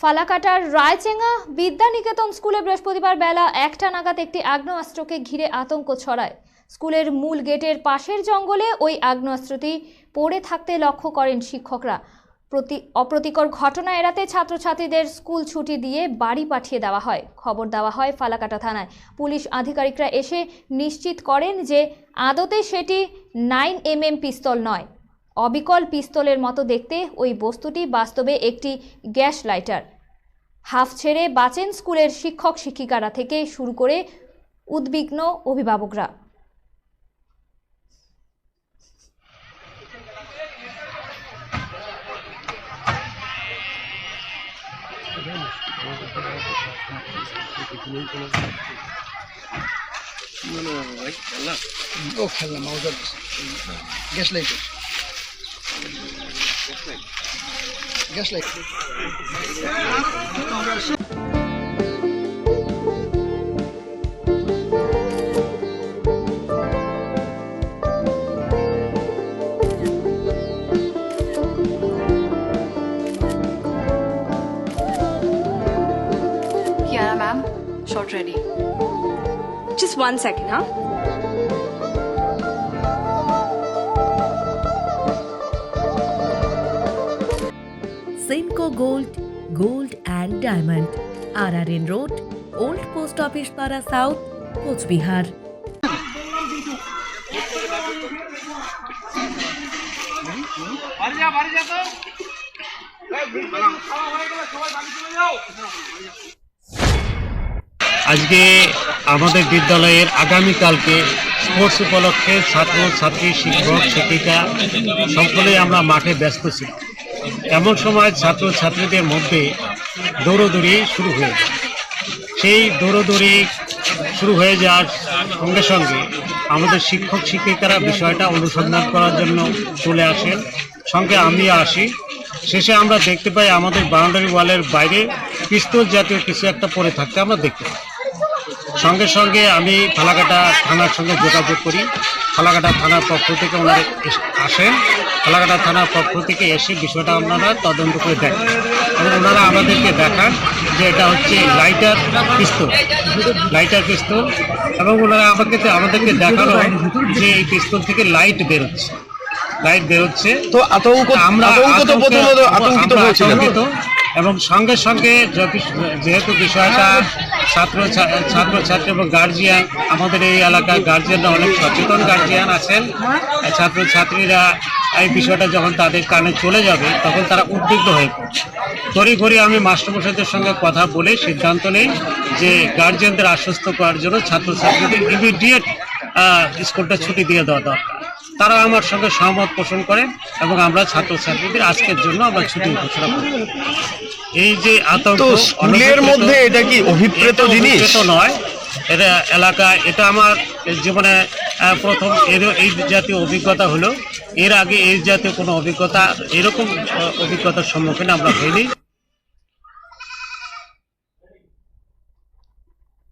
ফালাকাটার রায়চেঙ্গা বিদ্যানিকেতন স্কুলে বৃহস্পতিবার বেলা একটা নাগাদ একটি আগ্নেয়াস্ত্রকে ঘিরে আতঙ্ক ছড়ায়। স্কুলের মূল গেটের পাশের জঙ্গলে ওই আগ্নেয়াস্ত্রটি পড়ে থাকতে লক্ষ্য করেন শিক্ষকরা। প্রতি, অপ্রতিকর ঘটনা এড়াতে ছাত্রছাত্রীদের স্কুল ছুটি দিয়ে বাড়ি পাঠিয়ে দেওয়া হয়। খবর দেওয়া হয় ফালাকাটা থানায়। পুলিশ আধিকারিকরা এসে নিশ্চিত করেন যে আদতে সেটি নাইন এমএম পিস্তল নয়। অবিকল পিস্তলের মতো দেখতে ওই বস্তুটি বাস্তবে একটি গ্যাস লাইটার। হাফ ছেড়ে বাঁচেন স্কুলের শিক্ষক শিক্ষিকারা থেকে শুরু করে উদ্বিগ্ন অভিভাবকরা। Gas Just like. Just like. ma'am. Shot ready. Just one second, huh? Simco Gold, Gold and Diamond, RRN Road, Old Post Office Para South, Coachbihar. আজকে আমাদের বিদ্যালয়ের আগামীকালকে স্পোর্টস উপলক্ষে ছাত্র ছাত্রী শিক্ষক শিক্ষিকা সকলেই আমরা মাঠে ব্যস্ত ছিলাম এমন সময় ছাত্র ছাত্রীদের মধ্যে দৌড়দৌড়ি শুরু হয়ে যায়। সেই দৌড়দৌড়ি শুরু হয়ে যাওয়ার সঙ্গে সঙ্গে আমাদের শিক্ষক শিক্ষিকারা বিষয়টা অনুসন্ধান করার জন্য চলে আসেন। সঙ্গে আমি আসি। শেষে আমরা দেখতে পাই আমাদের বাউন্ডারি ওয়ালের বাইরে পিস্তল জাতীয় কিছু একটা পড়ে থাকতে আমরা দেখতে পাই। সঙ্গে সঙ্গে আমি ফালাকাটা থানার সঙ্গে যোগাযোগ করি। ফালাকাটা থানার পক্ষ থেকে ওনারা আসেন। ফালাকাটা থানার পক্ষ থেকে এসে বিষয়টা আপনারা তদন্ত করে দেখেন। এবং ওনারা আমাদেরকে দেখান যে এটা হচ্ছে লাইটার পিস্তল লাইটার পিস্তল। এবং ওনারা আমাকে আমাদেরকে দেখানো যে এই পিস্তল থেকে লাইট বেরোচ্ছে লাইট বেরোচ্ছে। তো আতঙ্ক আমরা আতঙ্কিত। এবং সঙ্গে সঙ্গে যেহেতু বিষয়টা ছাত্র ছা- ছাত্র, ছাত্রী এবং গার্জিয়ান আমাদের এই এলাকায় গার্জিয়ানরা অনেক সচেতন গার্জিয়ান আছেন। ছাত্র, ছাত্রীরা এই বিষয়টা যখন তাদের কানে চলে যাবে, তখন তারা উদ্বিগ্ন হয়ে পড়ছে। তড়িঘড়ি আমি মাস্টারমশাইদের সঙ্গে কথা বলে সিদ্ধান্ত নেই যে গার্জিয়ানদের আশ্বস্ত করার জন্য ছাত্রছাত্রীদের ইমিডিয়েট স্কুলটা ছুটি দিয়ে দেওয়া দরকার। তারা আমার সঙ্গে সহমত পোষণ করেন এবং আমরা ছাত্রছাত্রীদের আজকের জন্য আমরা ছুটি ঘোষণা করি। এই যে আতঙ্ক স্কুলের মধ্যে এটা কি অভিপ্রেত জিনিস? নয় এটা এলাকা এটা আমার জীবনে প্রথম এর এই জাতীয় অভিজ্ঞতা হলো। এর আগে এই জাতীয় কোনো অভিজ্ঞতা এরকম অভিজ্ঞতার সম্মুখীন আমরা হইনি।